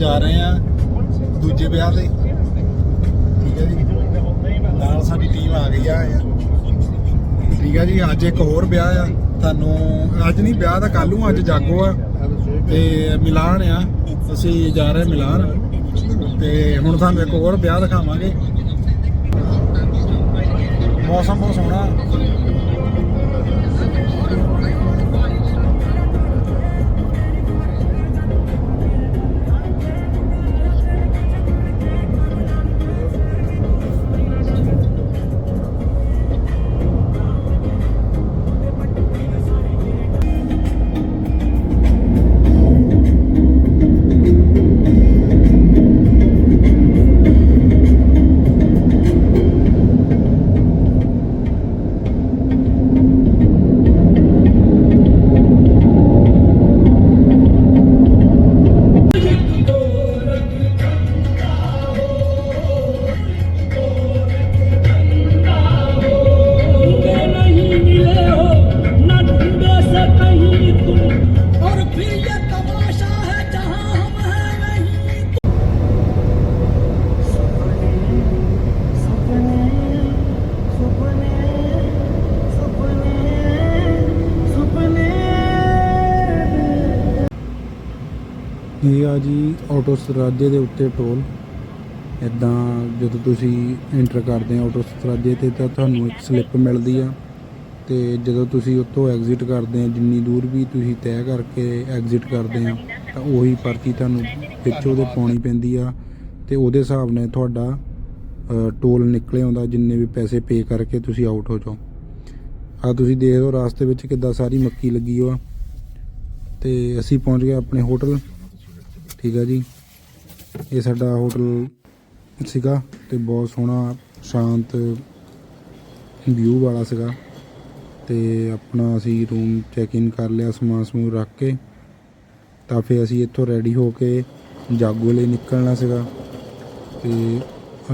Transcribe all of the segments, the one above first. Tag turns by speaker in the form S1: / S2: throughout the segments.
S1: ਜਾ ਰਹੇ ਆ ਦੂਜੇ ਵਿਆਹ ਤੇ। ਠੀਕ ਹੈ ਜੀ। ਨਾਲ ਸਾਡੀ ਟੀਮ ਆ ਗਈ ਆ ਠੀਕ ਹੈ ਜੀ, ਅੱਜ ਇੱਕ ਹੋਰ ਵਿਆਹ ਆ। ਤੁਹਾਨੂੰ ਅੱਜ ਨਹੀਂ, ਵਿਆਹ ਦਾ ਕੱਲ ਨੂੰ, ਅੱਜ ਜਾਗੋ ਆ। ਤੇ ਮਿਲਾਨ ਆ। ਅਸੀਂ ਜਾ ਰਹੇ ਮਿਲਾਨ। ਤੇ ਹੁਣ ਤੁਹਾਨੂੰ ਇੱਕ ਹੋਰ ਵਿਆਹ ਦਿਖਾਵਾਂਗੇ। ਮੌਸਮ ਬਹੁਤ ਸੋਹਣਾ। ਇਹ ਆ ਜੀ? ਆਟੋ ਸਰਾਜੇ ਦੇ ਉੱਤੇ ਟੋਲ ਇਦਾਂ ਜਦੋਂ ਤੁਸੀਂ ਐਂਟਰ ਕਰਦੇ ਆ ਆਟੋ ਸਰਾਜੇ ਤੇ ਤਾਂ ਤੁਹਾਨੂੰ ਇੱਕ ਸਲਿੱਪ ਮਿਲਦੀ ਆ। ਤੇ ਜਦੋਂ ਤੁਸੀਂ ਉੱਥੋਂ ਐਗਜ਼ਿਟ ਕਰਦੇ ਆ, ਜਿੰਨੀ ਦੂਰ ਵੀ ਤੁਸੀਂ ਤੈਅ ਕਰਕੇ ਐਗਜ਼ਿਟ ਕਰਦੇ ਆ, ਤਾਂ ਉਹੀ ਪਰਚੀ ਤੁਹਾਨੂੰ ਵਿੱਚ ਉਹਦੇ ਪਾਉਣੀ ਪੈਂਦੀ ਆ। ਤੇ ਉਹਦੇ ਹਿਸਾਬ ਨਾਲ ਤੁਹਾਡਾ ਟੋਲ ਨਿਕਲੇ ਆਉਂਦਾ ਜਿੰਨੇ ਵੀ ਪੈਸੇ ਪੇ ਕਰਕੇ ਤੁਸੀਂ ਆਊਟ ਹੋ ਜਾਓ। ਆ ਤੁਸੀਂ ਦੇਖ ਲਓ, ਰਾਸਤੇ ਵਿੱਚ ਕਿੱਦਾਂ ਸਾਰੀ ਮੱਕੀ ਲੱਗੀ ਹੋਆ ਤੇ ਅਸੀਂ ਪਹੁੰਚ ਗਏ ਆਪਣੇ ਹੋਟਲ ਠੀਕ ਆ ਜੀ। ਇਹ ਸਾਡਾ ਹੋਟਲ ਸੀਗਾ ਤੇ ਬਹੁਤ ਸੋਹਣਾ, ਸ਼ਾਂਤ ਵਿਊ ਵਾਲਾ ਸੀਗਾ। ਤੇ ਆਪਣਾ ਅਸੀਂ ਰੂਮ ਚੈੱਕ ਇਨ ਕਰ ਲਿਆ, ਸਮਾਨ ਸਮੂਹ ਰੱਖ ਕੇ। ਤਾਂ ਫਿਰ ਅਸੀਂ ਇੱਥੋਂ ਰੈਡੀ ਹੋ ਕੇ ਜਾਗੋ ਲਈ ਨਿਕਲਣਾ ਸੀਗਾ। ਤੇ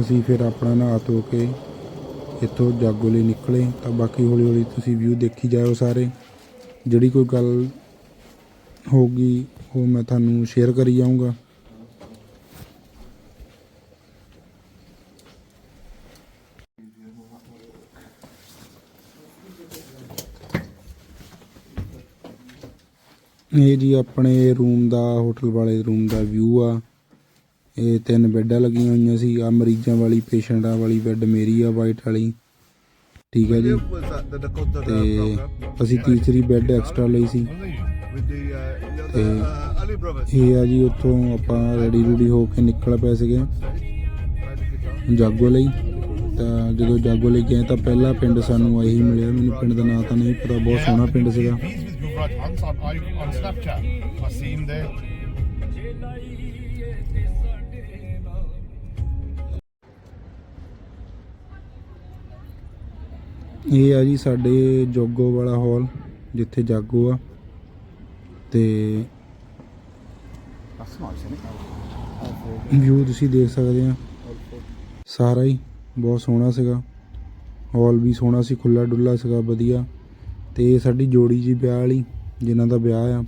S1: ਅਸੀਂ ਫਿਰ ਆਪਣਾ ਨਹਾ ਧੋ ਕੇ ਇੱਥੋਂ ਜਾਗੋ ਲਈ ਨਿਕਲੇ। ਤਾਂ ਬਾਕੀ ਹੌਲੀ ਹੌਲੀ ਤੁਸੀਂ ਵਿਊ ਦੇਖੀ ਜਾਇਓ ਸਾਰੇ। ਜਿਹੜੀ ਕੋਈ ਗੱਲ ਹੋਊਗੀ ਉਹ ਮੈਂ ਤੁਹਾਨੂੰ ਸ਼ੇਅਰ ਕਰੀ ਜਾਊਂਗਾ। ਇਹ ਜੀ ਆਪਣੇ ਰੂਮ ਦਾ ਹੋਟਲ ਵਾਲੇ ਰੂਮ ਦਾ ਵਿਊ ਆ। ਇਹ ਤਿੰਨ ਬੈੱਡਾਂ ਲੱਗੀਆਂ ਹੋਈਆਂ ਸੀ। ਆ ਮਰੀਜ਼ਾਂ ਵਾਲੀ ਪੇਸ਼ੈਂਟਾਂ ਵਾਲੀ ਬੈੱਡ ਮੇਰੀ ਆ ਵਾਈਟ ਵਾਲੀ। ਠੀਕ ਹੈ ਜੀ। ਤੇ? ਅਸੀਂ ਤੀਸਰੀ ਬੈੱਡ ਐਕਸਟਰਾ ਲਈ ਸੀ।
S2: Uh,
S1: ਤੇ
S2: uh.
S1: ਇਹ ਆ ਜੀ ਉੱਥੋਂ ਆਪਾਂ ਰੈਡੀ ਰੂਡੀ ਹੋ ਕੇ ਨਿਕਲ ਪਏ ਸੀਗੇ। ਜਾਗੋ ਲਈ। ਤਾਂ ਜਦੋਂ ਜਾਗੋ ਲਈ ਗਏ ਤਾਂ ਪਹਿਲਾ ਪਿੰਡ ਸਾਨੂੰ ਇਹੀ ਮਿਲਿਆ। ਮੈਨੂੰ ਪਿੰਡ ਦਾ ਨਾਂ ਤਾਂ ਨਹੀਂ ਪਤਾ ਬਹੁਤ ਸੋਹਣਾ ਪਿੰਡ ਸੀਗਾ. ਇਹ ਆ ਜੀ ਸਾਡੇ ਜੋਗੋ ਵਾਲਾ ਹਾਲ ਜਿੱਥੇ ਜਾਗੋ ਆ। ਤੇ ਵਿਊ ਤੁਸੀਂ ਦੇਖ ਸਕਦੇ ਆ। ਸਾਰਾ ਹੀ ਬਹੁਤ ਸੋਹਣਾ ਸੀਗਾ। ਹਾਲ ਵੀ ਸੋਹਣਾ ਸੀ ਖੁੱਲਾ ਡੁੱਲਾ ਸੀਗਾ, ਵਧੀਆ। ਤੇ ਸਾਡੀ ਜੋੜੀ ਜੀ ਵਿਆਹ ਵਾਲੀ, ਜਿਨ੍ਹਾਂ ਦਾ ਵਿਆਹ ਆ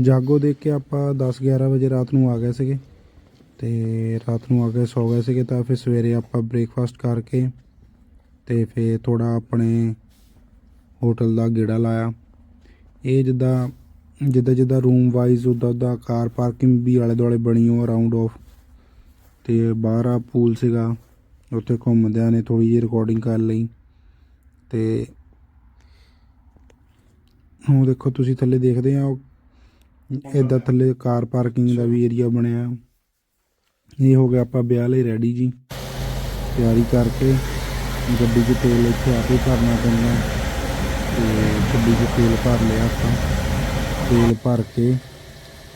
S1: ਜਾਗੋ ਦੇਖ ਕੇ ਆਪਾਂ 10 11 ਵਜੇ ਰਾਤ ਨੂੰ ਆ ਗਏ ਸੀਗੇ। ਤੇ ਰਾਤ ਨੂੰ ਆ ਕੇ ਸੌ ਗਏ ਸੀਗੇ ਤਾਂ ਫਿਰ ਸਵੇਰੇ ਆਪਾਂ ਬ੍ਰੇਕਫਾਸਟ ਕਰਕੇ ਤੇ ਫਿਰ ਥੋੜਾ ਆਪਣੇ ਹੋਟਲ ਦਾ ਗੇੜਾ ਲਾਇਆ। ਇਹ ਜਿੱਦਾਂ ਜਿੱਦਾਂ ਜਿੱਦਾਂ ਰੂਮ ਵਾਈਜ਼ ਉੱਦਾਂ ਉੱਦਾਂ ਕਾਰ ਪਾਰਕਿੰਗ ਵੀ ਆਲੇ ਦੁਆਲੇ ਬਣੀ ਹੋ ਅਰਾਊਂਡ ਆਫ ਤੇ ਬਾਹਰ ਆ ਪੂਲ ਸੀਗਾ, ਉੱਥੇ ਘੁੰਮਦਿਆਂ ਨੇ ਥੋੜੀ ਜਿਹੀ ਰਿਕਾਰਡਿੰਗ ਕਰ ਲਈ। ਤੇ ਹੁਣ ਦੇਖੋ ਤੁਸੀਂ ਥੱਲੇ ਦੇਖਦੇ ਆ ਇਦਾਂ ਥੱਲੇ ਕਾਰ ਪਾਰਕਿੰਗ ਦਾ ਵੀ ਏਰੀਆ ਬਣਿਆ। ਇਹ ਹੋ ਗਿਆ ਆਪਾਂ ਵਿਆਹ ਲਈ ਰੈਡੀ ਜੀ। ਤਿਆਰੀ ਕਰਕੇ ਗੱਡੀ 'ਚ ਤੇਲ ਇੱਥੇ ਆ ਕੇ ਭਰਨਾ ਪੈਂਦਾ। ਤੇ ਗੱਡੀ 'ਚ ਤੇਲ ਭਰ ਲਿਆ ਆਪਾਂ। ਤੇਲ ਭਰ ਕੇ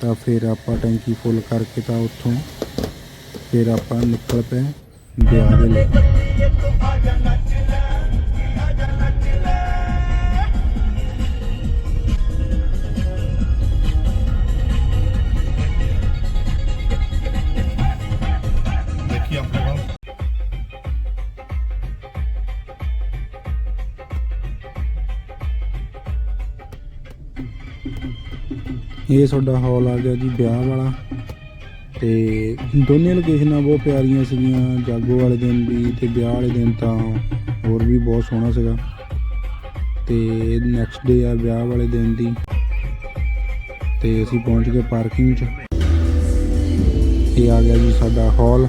S1: ਤਾਂ ਫਿਰ ਆਪਾਂ ਟੈਂਕੀ ਫੁੱਲ ਕਰਕੇ ਤਾਂ ਉੱਥੋਂ ਫਿਰ ਆਪਾਂ ਨਿਕਲ ਪਏ ਵਿਆਹ ਦੇ ਲਈ। ਇਹ ਤੁਹਾਡਾ ਹਾਲ ਆ ਗਿਆ ਜੀ ਵਿਆਹ ਵਾਲਾ। ਤੇ ਦੋਨੇ ਲੋਕੇਸ਼ਨਾਂ ਬਹੁਤ ਪਿਆਰੀਆਂ ਸੀਗੀਆਂ, ਜਾਗੋ ਵਾਲੇ ਦਿਨ ਵੀ ਤੇ ਵਿਆਹ ਵਾਲੇ ਦਿਨ ਤਾਂ ਹੋਰ ਵੀ ਬਹੁਤ ਸੋਹਣਾ ਸੀਗਾ। ਤੇ ਨੈਕਸਟ ਡੇ ਆ ਵਿਆਹ ਵਾਲੇ ਦਿਨ ਦੀ। ਤੇ ਅਸੀਂ ਪਹੁੰਚ ਗਏ ਪਾਰਕਿੰਗ 'ਚ। ਇਹ ਆ ਗਿਆ ਜੀ ਸਾਡਾ ਹਾਲ।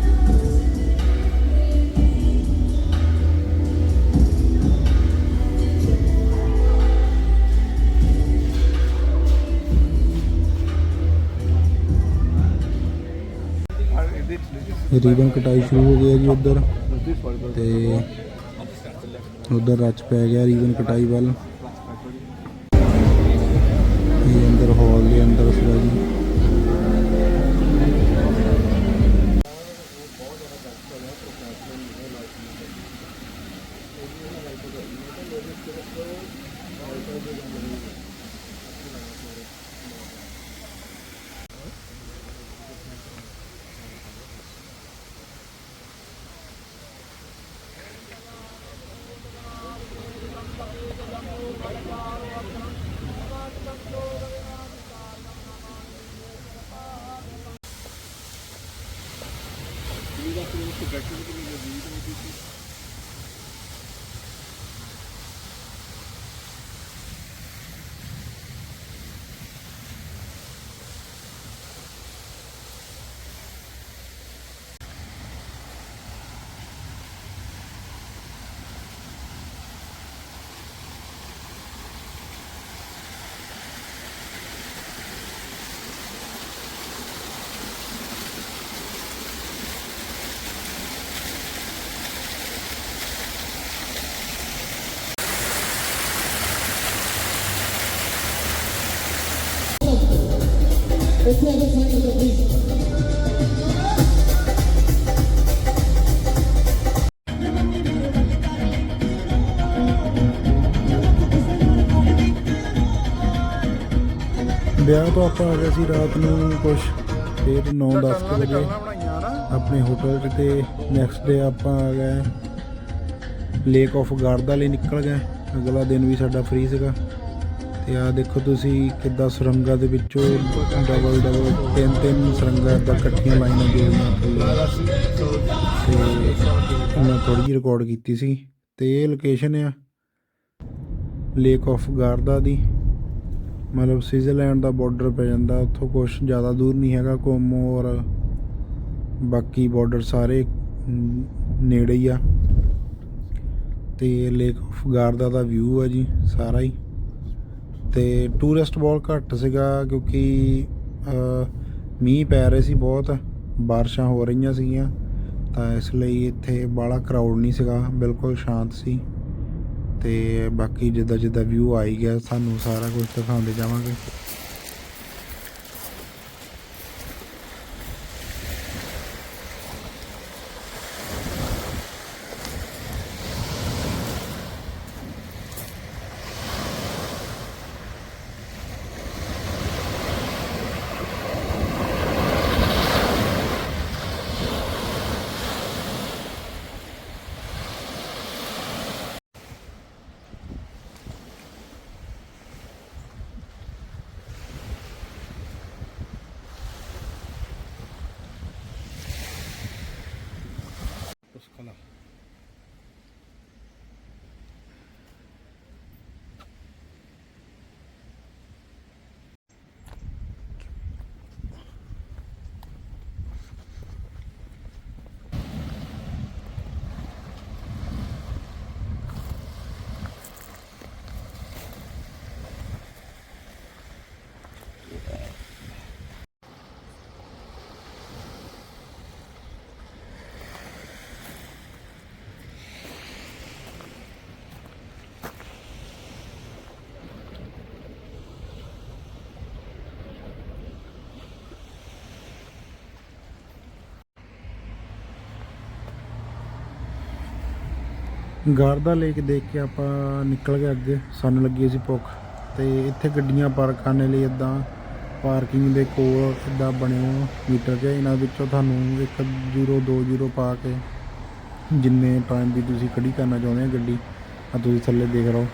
S1: ਰੀਬਨ ਕਟਾਈ ਸ਼ੁਰੂ ਹੋ ਗਈ ਹੈ ਜੀ ਉੱਧਰ। ਤੇ ਉਧਰ ਰੱਚ ਪੈ ਗਿਆ ਰੀਬਨ ਕਟਾਈ ਵੱਲ। ਇਹ ਅੰਦਰ ਹਾਲ ਦੇ ਅੰਦਰ ਸੀਗਾ ਜੀ। Eu estou aqui no primeiro. ਵਿਆਹ ਤੋਂ ਆਪਾਂ ਆ ਗਏ ਸੀ ਰਾਤ ਨੂੰ ਕੁਝ ਫਿਰ 9-10 ਵਜੇ। ਆਪਣੇ ਹੋਟਲ ਤੇ ਨੈਕਸਟ ਡੇ ਆਪਾਂ ਆ ਗਏ। ਲੇਕ ਆਫ ਗਾਰਦਾ ਲਈ ਨਿਕਲ ਗਏ। ਅਗਲਾ ਦਿਨ ਵੀ ਸਾਡਾ ਫ੍ਰੀ ਸੀਗਾ। ਤੇ ਆ ਦੇਖੋ ਤੁਸੀਂ ਕਿੱਦਾਂ ਸੁਰੰਗਾਂ ਦੇ ਵਿੱਚੋਂ ਡਬਲ ਡਬਲ ਤਿੰਨ ਤਿੰਨ ਸੁਰੰਗਾਂ ਦਾ ਇਕੱਠੀਆਂ ਲਾਈਨਾਂ ਜੋੜੀਆਂ ਥੱਲੇ ਤੇ ਮੈਂ ਥੋੜੀ ਜਿਹੀ ਰਿਕਾਰਡ ਕੀਤੀ ਸੀ ਤੇ ਇਹ ਲੋਕੇਸ਼ਨ ਆ ਲੇਕ ਆਫ ਗਾਰਦਾ ਦੀ। ਮਤਲਬ ਸਵਿਟਜ਼ਰਲੈਂਡ ਦਾ ਬਾਰਡਰ ਪੈ ਜਾਂਦਾ, ਉੱਥੋਂ ਕੁਝ ਜ਼ਿਆਦਾ ਦੂਰ ਨਹੀਂ ਹੈਗਾ ਕੋਮੋ ਔਰ ਬਾਕੀ ਬਾਰਡਰ ਸਾਰੇ ਨੇੜੇ ਹੀ ਆ। ਤੇ ਲੇਕ ਆਫ ਗਾਰਦਾ ਦਾ ਵਿਊ ਆ ਜੀ, ਸਾਰਾ ਹੀ। ਤੇ ਟੂਰਿਸਟ ਬਹੁਤ ਘੱਟ ਸੀਗਾ ਕਿਉਂਕਿ ਮੀਂਹ ਪੈ ਰਹੇ ਸੀ ਬਹੁਤ, ਬਾਰਿਸ਼ਾਂ ਹੋ ਰਹੀਆਂ ਸੀਗੀਆਂ, ਤਾਂ ਇਸ ਲਈ ਇੱਥੇ ਬਾਹਲਾ ਕਰਾਊਡ ਨਹੀਂ ਸੀਗਾ, ਬਿਲਕੁਲ ਸ਼ਾਂਤ ਸੀ। ਤੇ ਬਾਕੀ ਜਿੱਦਾਂ ਜਿੱਦਾਂ ਵਿਊ ਆਈ ਗਿਆ, ਸਾਨੂੰ ਸਾਰਾ ਕੁਝ ਦਿਖਾਉਂਦੇ ਜਾਵਾਂਗੇ। ਗਾਰਦਾ ਲੇਕ ਦੇਖ ਕੇ ਆਪਾਂ ਨਿਕਲ ਗਏ ਅੱਗੇ। ਸਾਨੂੰ ਲੱਗੀ ਸੀ ਭੁੱਖ। ਤੇ ਇੱਥੇ ਗੱਡੀਆਂ ਪਾਰਕ ਕਰਨ ਲਈ ਇਦਾਂ ਪਾਰਕਿੰਗ ਦੇ ਕੋਲ ਇਦਾਂ ਬਣਿਓ ਮੀਟਰ ਜਿਹਾ। ਇਹਨਾਂ ਵਿੱਚੋਂ ਤੁਹਾਨੂੰ 1 ਜ਼ੀਰੋ 2 ਜ਼ੀਰੋ ਪਾ ਕੇ ਜਿੰਨੇ ਟਾਈਮ ਵੀ ਤੁਸੀਂ ਖੜੀ ਕਰਨਾ ਚਾਹੁੰਦੇ ਆ ਗੱਡੀ ਆ ਤੁਸੀਂ ਥੱਲੇ ਦੇਖ ਲਓ।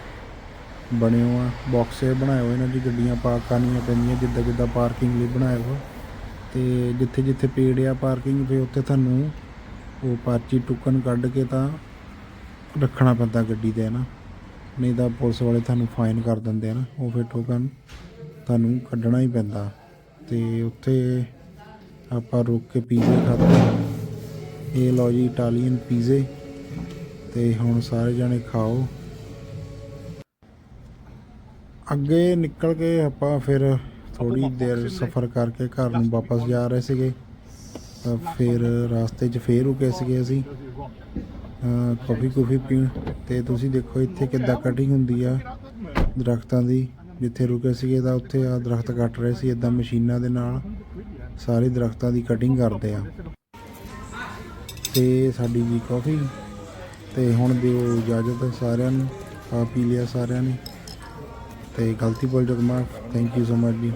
S1: ਬਣਿਓ ਆ। ਬਾਕਸ ਬਣਾਏ ਹੋਏ ਇਹਨਾਂ ਦੀ ਗੱਡੀਆਂ ਪਾਰਕ ਕਰਨੀਆਂ ਪੈਂਦੀਆਂ ਜਿੱਦਾਂ ਜਿੱਦਾਂ ਪਾਰਕਿੰਗ ਲਈ ਬਣਾਏ ਹੋ ਤੇ ਜਿੱਥੇ ਜਿੱਥੇ ਪੇੜ ਆ ਪਾਰਕਿੰਗ ਤੇ ਉੱਥੇ ਤੁਹਾਨੂੰ ਉਹ ਪਰਚੀ ਟੁਕਨ ਕੱਢ ਕੇ ਤਾਂ ਰੱਖਣਾ ਪੈਂਦਾ ਗੱਡੀ ਤੇ ਨਾ ਨਹੀਂ ਤਾਂ ਪੁਲਿਸ ਵਾਲੇ ਤੁਹਾਨੂੰ ਫਾਈਨ ਕਰ ਦਿੰਦੇ ਆ ਨਾ ਉਹ ਫਿਰ ਟੋਕਨ ਤੁਹਾਨੂੰ ਕੱਢਣਾ ਹੀ ਪੈਂਦਾ। ਤੇ ਉੱਥੇ ਆਪਾਂ ਰੁਕ ਕੇ ਪੀਜ਼ੇ ਖਾਧੇ। ਇਹ ਲਓ ਜੀ ਇਟਾਲੀਅਨ ਪੀਜ਼ੇ ਤੇ ਹੁਣ ਸਾਰੇ ਜਣੇ ਖਾਓ। ਅੱਗੇ ਨਿਕਲ ਕੇ ਆਪਾਂ ਫਿਰ ਥੋੜੀ ਦੇਰ ਸਫ਼ਰ ਕਰਕੇ ਘਰ ਨੂੰ ਵਾਪਸ ਜਾ ਰਹੇ ਸੀਗੇ। ਫਿਰ ਰਾਸਤੇ 'ਚ ਫੇਰ ਰੁਕੇ ਸੀਗੇ ਅਸੀਂ। ਕਾਫੀ ਕੁਫੀ ਪੀਣ। ਤੇ ਤੁਸੀਂ ਦੇਖੋ ਇੱਥੇ ਕਿੱਦਾਂ ਕਟਿੰਗ ਹੁੰਦੀ ਆ ਦਰਖਤਾਂ ਦੀ। ਜਿੱਥੇ ਰੁਕੇ ਸੀਗੇ ਤਾਂ ਉੱਥੇ ਆ ਦਰਖਤ ਕੱਟ ਰਹੇ ਸੀ। ਇਦਾਂ ਮਸ਼ੀਨਾਂ ਦੇ ਨਾਲ ਸਾਰੇ ਦਰਖਤਾਂ ਦੀ ਕਟਿੰਗ ਕਰਦੇ ਆ। ਤੇ ਸਾਡੀ ਜੀ ਕਾਫੀ। ਤੇ ਹੁਣ ਦਿਓ ਇਜਾਜ਼ਤ ਸਾਰਿਆਂ ਨੂੰ। ਖਾ ਪੀ ਲਿਆ ਸਾਰਿਆਂ ਨੇ। ਤੇ ਗਲਤੀ ਬੋਲ ਜਗ ਮਾਫ ਥੈਂਕ ਯੂ ਸੋ ਮਚ ਜੀ।